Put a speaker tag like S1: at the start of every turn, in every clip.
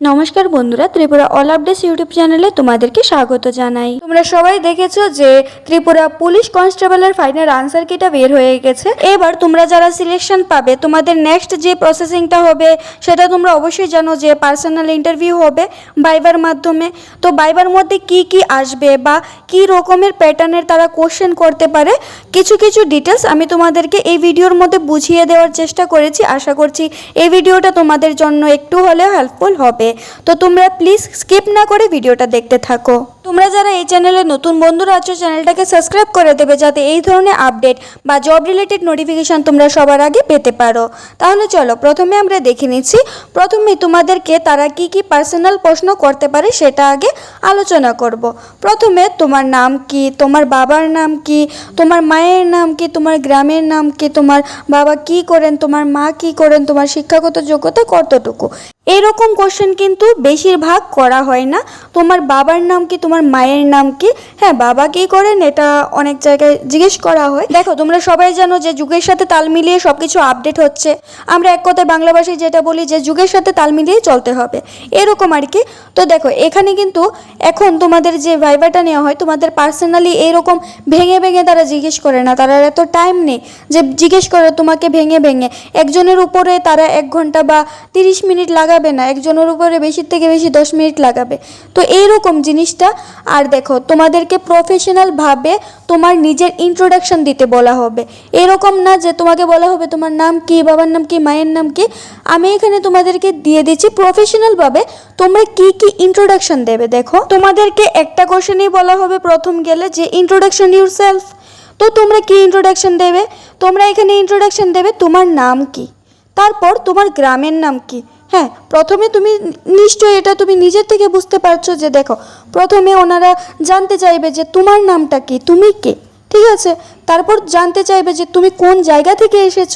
S1: নমস্কার বন্ধুরা, Tripura all updates YouTube চ্যানেলে তোমাদেরকে স্বাগত জানাই। তোমরা সবাই দেখেছ যে ত্রিপুরা পুলিশ কনস্টেবলের ফাইনাল আনসার কিটা বের হয়ে গেছে। এবার তোমরা যারা সিলেকশন পাবে, তোমাদের নেক্সট যে প্রসেসিংটা হবে, সেটা তোমরা অবশ্যই জানো যে পার্সোনাল ইন্টারভিউ হবে বাইবার মাধ্যমে। তো বাইবার মধ্যে কি কি আসবে বা কি রকমের প্যাটার্নের তারা কোশ্চেন করতে পারে, কিছু কিছু ডিটেলস আমি তোমাদেরকে এই ভিডিওর মধ্যে বুঝিয়ে দেওয়ার চেষ্টা করেছি। আশা করছি এই ভিডিওটা তোমাদের জন্য একটু হলেও হেল্পফুল হবে। তো তোমরা প্লিজ স্কিপ না করে ভিডিওটা দেখতে থাকো। তোমরা যারা এই চ্যানেলে নতুন বন্ধুরা আছো, চ্যানেলটাকে সাবস্ক্রাইব করে দেবে যাতে এই ধরনের আপডেট বা জব রিলেটেড নোটিফিকেশন তোমরা সবার আগে পেতে পারো। তাহলে চলো, প্রথমে আমরা দেখে নিচ্ছি। প্রথমে তোমাদেরকে তারা কি কি পার্সোনাল প্রশ্ন করতে পারে সেটা আগে আলোচনা করব। প্রথমে তোমার নাম কি, তোমার বাবার নাম কি, তোমার মায়ের নাম কি, তোমার গ্রামের নাম কি, তোমার বাবা কি করেন, তোমার মা কি করেন, তোমার শিক্ষাগত যোগ্যতা কতটুকু? এরকম কোশ্চেন কিন্তু বেশিরভাগ করা হয় না। তোমার বাবার নাম কি, তোমার মায়ের নাম কি? হ্যাঁ বাবা কি করেন? এটা অনেক জায়গায় জিজ্ঞেস করা হয়। দেখো, তোমরা সবাই জানো যে যুগের সাথে তাল মিলিয়ে সব কিছু আপডেট হচ্ছে। আমরা এক কথায় বাংলা ভাষায় যেটা বলি যে যুগের সাথে তাল মিলিয়ে চলতে হবে। এরকম আর কি। তো দেখো, এখানে কিন্তু এখন তোমাদের যে ভাইভাটা নেওয়া হয়, তোমাদের পার্সোনালি এরকম ভেঙে ভেঙে তারা জিজ্ঞেস করে না। তারা এত টাইম নেই যে জিজ্ঞেস করে তোমাকে ভেঙে ভেঙে। একজনের উপরে তারা এক ঘণ্টা বা তিরিশ মিনিট লাগাবে না, একজনের উপরে বেশি থেকে বেশি দশ মিনিট লাগাবে। তো এইরকম জিনিসটা আর দেখো, তোমাদেরকে প্রফেশনালভাবে তোমার নিজের ইন্ট্রোডাকশন দিতে বলা হবে। এরকম না যে তোমাকে বলা হবে তোমার নাম কি, বাবার নাম কি, মায়ের নাম কি। আমি এখানে তোমাদেরকে দিয়ে দিচ্ছি প্রফেশনালভাবে তোমরা কি কি ইন্ট্রোডাকশন দেবে, দেখো। তোমাদেরকে একটা কোশ্চেনই বলা হবে প্রথম গেলে যে ইন্ট্রোডাকশন ইউর সেলফ তো তোমরা কি ইন্ট্রোডাকশন দেবে? তোমরা এখানে ইন্ট্রোডাকশন দেবে তোমার নাম কি। তারপর তোমার গ্রামের নাম কি। হ্যাঁ প্রথমে তুমি নিশ্চয়ই এটা তুমি নিজের থেকে বুঝতে পারছ যে দেখো, প্রথমে ওনারা জানতে চাইবে যে তোমার নামটা কি, তুমি কে, ঠিক আছে? তারপর জানতে চাইবে যে তুমি কোন জায়গা থেকে এসেছ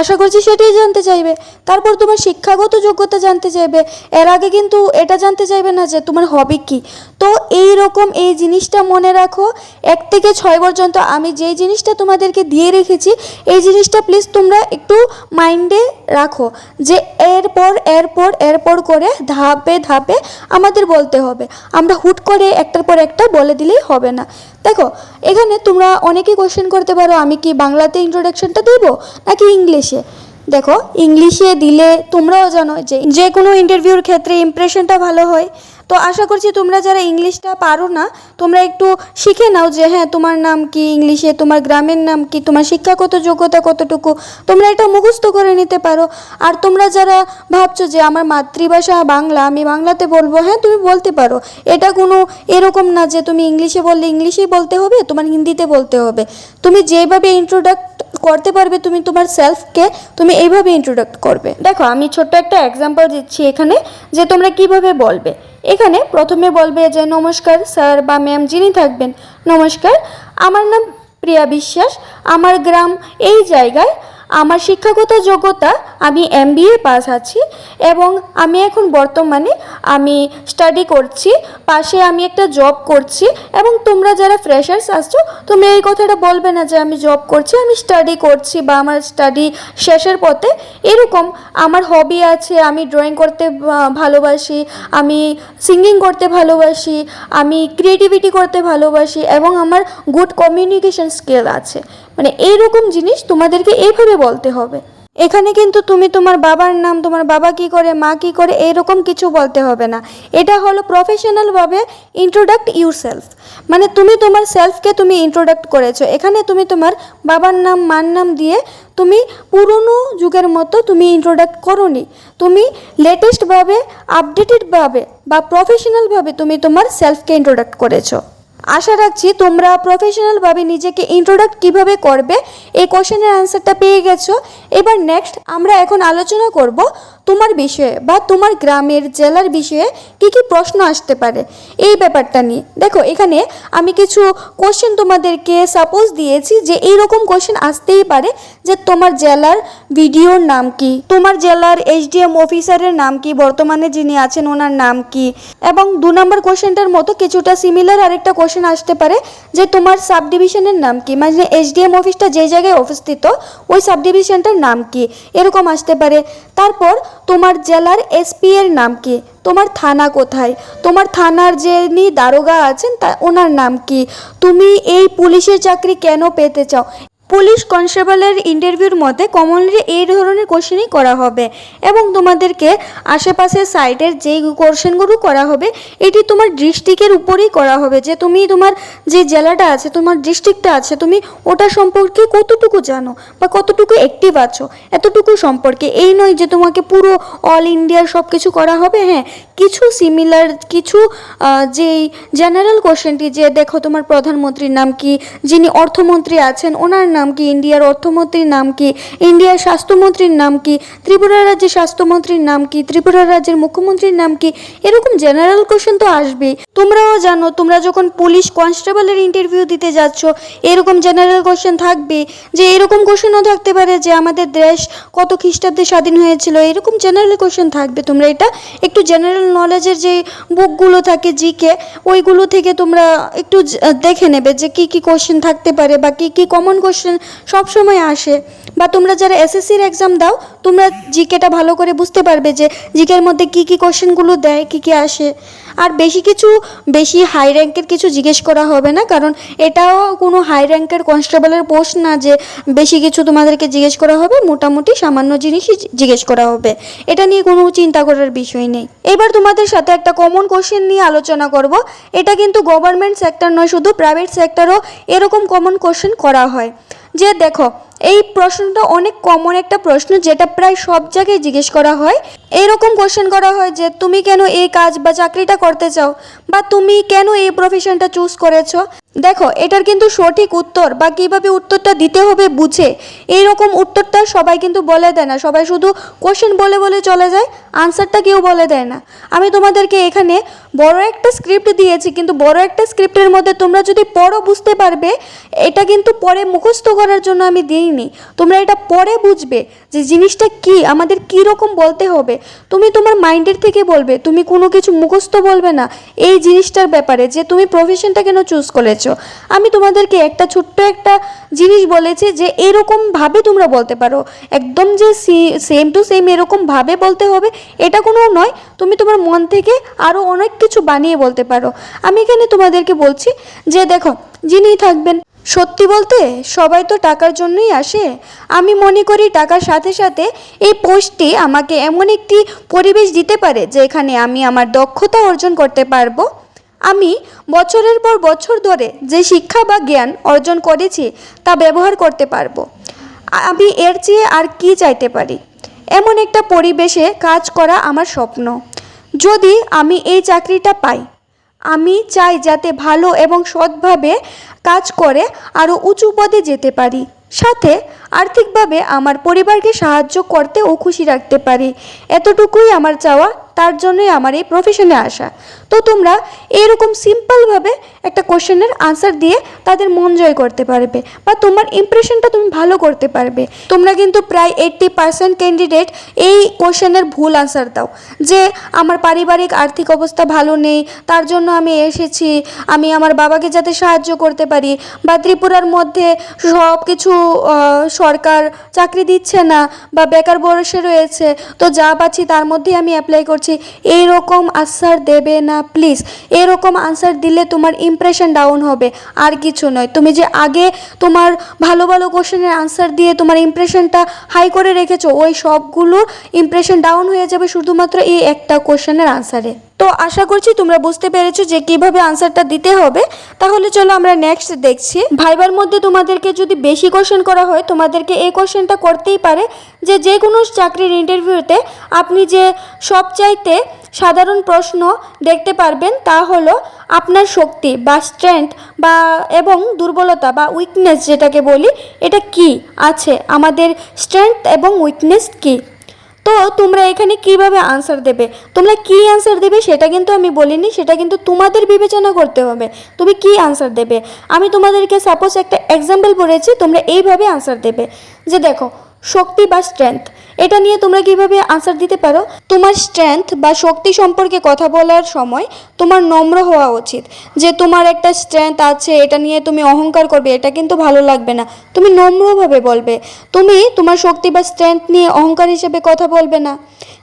S1: আশা করছি সেটাই জানতে চাইবে। তারপর তোমার শিক্ষাগত যোগ্যতা জানতে চাইবে। এর আগে কিন্তু এটা জানতে চাইবে না যে তোমার হবি কি। তো এই রকম এই জিনিসটা মনে রাখো, এক থেকে ছয় পর্যন্ত আমি যেই জিনিসটা তোমাদেরকে দিয়ে রেখেছি, এই জিনিসটা প্লিজ তোমরা একটু মাইন্ডে রাখো। যে এরপর এরপর এরপর করে ধাপে ধাপে আমাদের বলতে হবে। আমরা হুট করে একটার পর একটা বলে দিলেই হবে না। দেখো, এখানে তোমরা অনেকে কোয়েশ্চেন করতে পারো, আমি কি বাংলাতে ইন্ট্রোডাকশনটা দেবো নাকি ইংলিশে? দেখো, ইংলিশে দিলে তোমরাও জানো যে যে কোনো ইন্টারভিউর ক্ষেত্রে ইমপ্রেশনটা ভালো হয়। তো আশা করছি তোমরা যারা ইংলিশটা পারো না, তোমরা একটু শিখে নাও যে হ্যাঁ তোমার নাম কি ইংলিশে, তোমার গ্রামের নাম কি, তোমার শিক্ষাগত যোগ্যতা কতটুকু, তোমরা এটা মুখস্থ করে নিতে পারো। আর তোমরা যারা ভাবছ যে আমার মাতৃভাষা বাংলা, আমি বাংলাতে বলব হ্যাঁ তুমি বলতে পারো। এটা কোনো এরকম না যে তুমি ইংলিশে বললে ইংলিশেই বলতে হবে, তোমার হিন্দিতে বলতে হবে। তুমি যেভাবে ইন্ট্রোডাক্ট করতে পারবে তুমি তোমার সেলফকে তুমি এইভাবে ইন্ট্রোডাক্ট করবে। দেখো, আমি ছোট্ট একটা এক্সাম্পল দিচ্ছি এখানে যে তোমরা কীভাবে বলবে। এখানে প্রথমে বলবে যে, নমস্কার স্যার বা ম্যাম যিনি থাকবেন, নমস্কার। আমার নাম প্রিয়া বিশ্বাস। আমার গ্রাম এই জায়গায় আমার শিক্ষাগত যোগ্যতা আমি এম পাস আছি এবং আমি এখন বর্তমানে আমি স্টাডি করছি, পাশে আমি একটা জব করছি এবং তোমরা যারা ফ্রেশার্স আসছো তুমি এই কথাটা বলবে না যে আমি জব করছি, আমি স্টাডি করছি বা আমার স্টাডি শেষের পথে। এরকম আমার হবি আছে, আমি ড্রয়িং করতে ভালোবাসি, আমি সিঙ্গিং করতে ভালোবাসি, আমি ক্রিয়েটিভিটি করতে ভালোবাসি এবং আমার গুড কমিউনিকেশন স্কিল আছে। মানে এইরকম জিনিস তোমাদেরকে এইভাবে বলতে হবে। এখানে কিন্তু তুমি তোমার বাবার নাম, তোমার বাবা কি করে, মা কি করে এরকম কিছু বলতে হবে না। এটা হলো প্রফেশনালভাবে ইন্ট্রোডাক্ট ইউর সেলফ মানে তুমি তোমার সেলফকে তুমি ইন্ট্রোডাক্ট করেছ। এখানে তুমি তোমার বাবার নাম, মার নাম দিয়ে তুমি পুরনো যুগের মতো তুমি ইন্ট্রোডাক্ট করোনি। তুমি লেটেস্টভাবে আপডেটেডভাবে বা প্রফেশনালভাবে তুমি তোমার সেলফকে ইন্ট্রোডাক্ট করেছ। আশা রাখছি তোমরা প্রফেশনালভাবে নিজেকে ইন্ট্রোডাক্ট কীভাবে করবে, এই কোশ্চেনের অ্যান্সারটা পেয়ে গেছো। এবার নেক্সট আমরা এখন আলোচনা করব তোমার বিষয়ে বা তোমার গ্রামের, জেলার বিষয়ে কি কি প্রশ্ন আসতে পারে। এই ব্যাপারটা নিয়ে। দেখো, এখানে আমি কিছু কোশ্চেন তোমাদেরকে সাপোজ দিয়েছি যে এই রকম কোশ্চেন আসতেই পারে যে তোমার জেলার ভিডিওর নাম কি, তোমার জেলার এইচডিএম অফিসারের নাম কি, বর্তমানে যিনি আছেন ওনার নাম কি, এবং দু নম্বর কোশ্চেনটার মতো কিছুটা সিমিলার আরেকটা কোশ্চেন কোশ্চেন আসতে পারে যে তোমার সাব ডিভিশনের নাম কি? মানে এসডিএম অফিসটা যে জায়গায় অবস্থিত, ওই সাব ডিভিশনটার নাম কি? এরকম আসতে পারে। তারপর তোমার জেলার এসপি এর নাম কি? তোমার থানা কোথায়? তোমার থানার যিনি দারোগা আছেন, তা ওনার নাম কি? তুমি এই পুলিশের চাকরি কেন পেতে চাও? পুলিশ কনস্টেবলের ইন্টারভিউর মধ্যে কমনলি এই ধরনের কোশ্চেনই করা হবে এবং তোমাদেরকে আশেপাশের সাইডের যেই কোশ্চেনগুলো করা হবে, এটি তোমার ডিস্ট্রিক্টের উপরেই করা হবে। যে তুমি তোমার যে জেলাটা আছে, তোমার ডিস্ট্রিক্টটা আছে, তুমি ওটা সম্পর্কে কতটুকু জানো বা কতটুকু অ্যাক্টিভ আছো, এতটুকু সম্পর্কে। এই নয় যে তোমাকে পুরো অল ইন্ডিয়ার সব কিছু করা হবে হ্যাঁ কিছু সিমিলার কিছু যেই জেনারেল কোশ্চেনটি যে দেখো তোমার প্রধানমন্ত্রীর নাম কি, যিনি অর্থমন্ত্রী আছেন, ওনার নাম কি? ইন্ডিয়ার অর্থমন্ত্রীর নাম কি? ইন্ডিয়ার স্বাস্থ্যমন্ত্রীর নাম কি? ত্রিপুরা রাজ্যের স্বাস্থ্যমন্ত্রীর নাম কি? ত্রিপুরা রাজ্যের মুখ্যমন্ত্রীর নাম কি? এরকম জেনারেল কোশ্চেন তো আসবেই। তোমরাও জানো, তোমরা যখন পুলিশ কনস্টেবলের ইন্টারভিউ দিতে যাচ্ছ, এরকম জেনারেল কোশ্চেন থাকবে যে, এরকম কোশ্চেনও থাকতে পারে যে, আমাদের দেশ কত খ্রিস্টাব্দে স্বাধীন হয়েছিল। এরকম জেনারেল কোশ্চেন থাকবে। তোমরা এটা একটু জেনারেল নলেজের যে বুকগুলো থাকে জিকে ওইগুলো থেকে তোমরা একটু দেখে নেবে যে, কি কি কোশ্চেন থাকতে পারে বা কি কি কমন কোশ্চেন সবসময় আসে। বা তোমরা যারা এসএসসির এক্সাম দাও, তোমরা জিকেটা ভালো করে বুঝতে পারবে যে জিকের মধ্যে কি কি কোশ্চেনগুলো দেয়, কি কি আসে। আর বেশি কিছু, বেশি হাই র্যাঙ্কের কিছু জিজ্ঞেস করা হবে না, কারণ এটাও কোনো হাই র্যাঙ্কের কনস্টেবলের পোস্ট না যে বেশি কিছু তোমাদেরকে জিজ্ঞেস করা হবে, মোটামুটি সামান্য জিনিসই জিজ্ঞেস করা হবে। এটা নিয়ে কোনো চিন্তা করার বিষয় নেই। এবার তোমাদের সাথে একটা কমন কোশ্চেন নিয়ে আলোচনা করব। এটা কিন্তু গভর্নমেন্ট সেক্টর নয়, শুধু প্রাইভেট সেক্টরও এরকম কমন কোশ্চেন করা হয়। যে দেখো এই প্রশ্নটা অনেক কমন একটা প্রশ্ন যেটা প্রায় সব জায়গায় জিজ্ঞেস করা হয়। এইরকম কোশ্চেন করা হয় যে, তুমি কেন এই কাজ বা চাকরিটা করতে চাও? বা তুমি কেন এই প্রফেশনটা চুজ করেছ? দেখো, এটার কিন্তু সঠিক উত্তর বা কীভাবে উত্তরটা দিতে হবে বুঝে, এইরকম উত্তরটা সবাই কিন্তু বলে দেয় না। সবাই শুধু কোশ্চেন বলে বলে চলে যায় আনসারটা কেউ বলে দেয় না। আমি তোমাদেরকে এখানে বড় একটা স্ক্রিপ্ট দিয়েছি, কিন্তু বড় একটা স্ক্রিপ্টের মধ্যে তোমরা যদি পড়ো বুঝতে পারবে, এটা কিন্তু পরে মুখস্থ করার জন্য আমি দিইনি তোমরা এটা পরে বুঝবে যে জিনিসটা কি, আমাদের কি রকম বলতে হবে। তুমি তোমার মাইন্ডের থেকে বলবে, তুমি কোনো কিছু মুখস্থ বলবে না এই জিনিসটার ব্যাপারে যে তুমি প্রফেশনটা কেন চুজ করেছ। আমি তোমাদেরকে একটা ছোট্ট একটা জিনিস বলেছি যে এরকমভাবে তোমরা বলতে পারো। একদম যে সেম টু সেম এরকমভাবে বলতে হবে, এটা কোনো নয়। তুমি তোমার মন থেকে আরও অনেক কিছু বানিয়ে বলতে পারো। আমি এখানে তোমাদেরকে বলছি যে দেখো, যিনি থাকবেন সত্যি বলতে, সবাই তো টাকার জন্যই আসে। আমি মনে করি টাকার সাথে সাথে এই পোস্টটি আমাকে এমন একটি পরিবেশ দিতে পারে যেখানে আমি আমার দক্ষতা অর্জন করতে পারব। আমি বছরের পর বছর ধরে যে শিক্ষা বা জ্ঞান অর্জন করেছি, তা ব্যবহার করতে পারব। আমি এর চেয়ে আর কি চাইতে পারি? এমন একটা পরিবেশে কাজ করা আমার স্বপ্ন। যদি আমি এই চাকরিটা পাই, আমি চাই যাতে ভালো এবং সৎভাবে কাজ করে আরও উঁচু পদে যেতে পারি। সাথে আর্থিকভাবে আমার পরিবারকে সাহায্য করতে ও খুশি রাখতে পারি। এতটুকুই আমার চাওয়া। তার জন্যই আমার এই প্রফেশনে আসা। তো তোমরা এরকম সিম্পলভাবে একটা কোশ্চেনের আনসার দিয়ে তাদের মন জয় করতে পারবে বা তোমার ইমপ্রেশনটা তুমি ভালো করতে পারবে। তোমরা কিন্তু প্রায় এইট্টি পার্সেন্ট ক্যান্ডিডেট এই কোশ্চেনের ভুল আনসার দাও। যে আমার পারিবারিক আর্থিক অবস্থা ভালো নেই, তার জন্য আমি এসেছি, আমি আমার বাবাকে যাতে সাহায্য করতে পারি বা ত্রিপুরার মধ্যে সব কিছু সরকার চাকরি দিচ্ছে না বা বেকার বয়সে রয়েছে, তো যা পাচ্ছি তার মধ্যেই আমি অ্যাপ্লাই করছি। এই রকম আনসার দেবে না প্লিজ এরকম আনসার দিলে তোমার ইমপ্রেশন ডাউন হবে। আর কিছু নয়। তুমি যে আগে তোমার ভালো ভালো কোশ্চেনের আনসার দিয়ে তোমার ইমপ্রেশনটা হাই করে রেখেছো, ওই সবগুলো ইমপ্রেশন ডাউন হয়ে যাবে শুধুমাত্র এই একটা কোশ্চেনের আনসারে তো আশা করছি তোমরা বুঝতে পেরেছ যে কীভাবে আনসারটা দিতে হবে। তাহলে চলো আমরা নেক্সট দেখছি। ভাইবার মধ্যে তোমাদেরকে যদি বেশি কোশ্চেন করা হয়, তোমাদেরকে এই কোশ্চেনটা করতেই পারে যে যে কোনো চাকরির ইন্টারভিউতে আপনি যে সবচাইতে সাধারণ প্রশ্ন দেখতে পারবেন তা হলো আপনার শক্তি বা স্ট্রেংথ বা এবং দুর্বলতা বা উইকনেস যেটাকে বলি, এটা কি? আছে। আমাদের স্ট্রেংথ এবং উইকনেস কি? তো তোমরা এখানে কীভাবে আনসার দেবে? তোমরা কি আনসার দেবে সেটা কিন্তু আমি বলিনি, সেটা কিন্তু তোমাদের বিবেচনা করতে হবে। তুমি কি আনসার দেবে? আমি তোমাদেরকে সাপোজ একটা এক্সাম্পল বলেছি, তোমরা এইভাবে আনসার দেবে। যে দেখো শক্তি বা স্ট্রেংথ এটা নিয়ে তোমরা কীভাবে আনসার দিতে পারো? তোমার স্ট্রেংথ বা শক্তি সম্পর্কে কথা বলার সময় তোমার নম্র হওয়া উচিত। যে তোমার একটা স্ট্রেংথ আছে, এটা নিয়ে তুমি অহংকার করবে, এটা কিন্তু ভালো লাগবে না। তুমি নম্রভাবে বলবে। তুমি তোমার শক্তি বা স্ট্রেংথ নিয়ে অহংকার হিসেবে কথা বলবে না।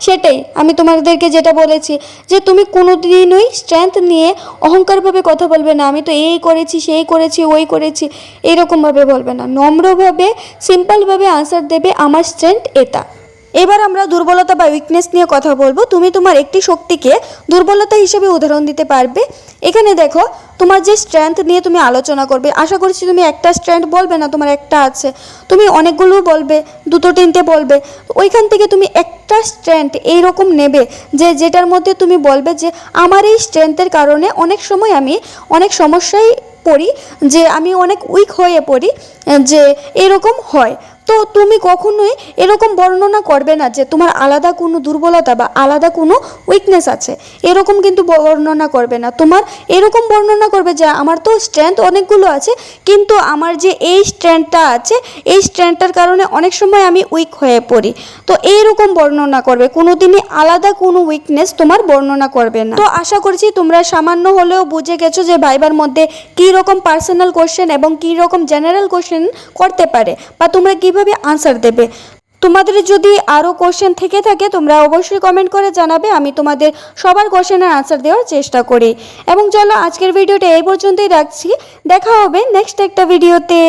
S1: সেটাই, আমি তোমাদেরকে যেটা বলেছি যে তুমি কোনো দিনই স্ট্রেংথ নিয়ে অহংকারভাবে কথা বলবে না, আমি তো এই করেছি, সেই করেছি, ওই করেছি, এরকমভাবে বলবে না। নম্রভাবে সিম্পলভাবে আনসার দেবে আমার স্ট্রেংথ এটা। এবার আমরা দুর্বলতা বা উইকনেস নিয়ে কথা বলব। তুমি তোমার একটি শক্তিকে দুর্বলতা হিসেবে উদাহরণ দিতে পারবে। এখানে দেখো তোমার যে স্ট্রেংথ নিয়ে তুমি আলোচনা করবে, আশা করছি তুমি একটা স্ট্রেংথ বলবে না, তোমার একটা আছে। তুমি অনেকগুলো বলবে, দুটো তিনটে বলবে, ওইখান থেকে তুমি একটা স্ট্রেংথ এইরকম নেবে যে, যেটার মধ্যে তুমি বলবে যে, আমার এই স্ট্রেংথের কারণে অনেক সময় আমি অনেক সমস্যায় পড়ি, যে আমি অনেক উইক হয়ে পড়ি, যে এরকম হয়। তো তুমি কখনোই এরকম বর্ণনা করবে না যে, তোমার আলাদা কোনো দুর্বলতা বা আলাদা কোনো উইকনেস আছে। এরকম কিন্তু বর্ণনা করবে না। তোমার এরকম বর্ণনা করবে যে আমার তো স্ট্রেংথ অনেকগুলো আছে, কিন্তু আমার যে এই স্ট্রেংথটা আছে, এই স্ট্রেংথটার কারণে অনেক সময় আমি উইক হয়ে পড়ি। তো এইরকম বর্ণনা করবে কোনো দিনই আলাদা কোনো উইকনেস তোমার বর্ণনা করবে না। তো আশা করছি তোমরা সামান্য হলেও বুঝে গেছো যে ভাইবার মধ্যে কী রকম পার্সোনাল কোশ্চেন এবং কী রকম জেনারেল কোশ্চেন করতে পারে, বা তোমরা কীভাবে আনসার দেবে। তোমাদের যদি আরও কোশ্চেন থেকে থাকে, তোমরা অবশ্যই কমেন্ট করে জানাবে। আমি তোমাদের সবার কোশ্চেনের আনসার দেওয়ার চেষ্টা করি। এবং চলো আজকের ভিডিওটা এই পর্যন্তই রাখছি। দেখা হবে নেক্সট একটা ভিডিওতে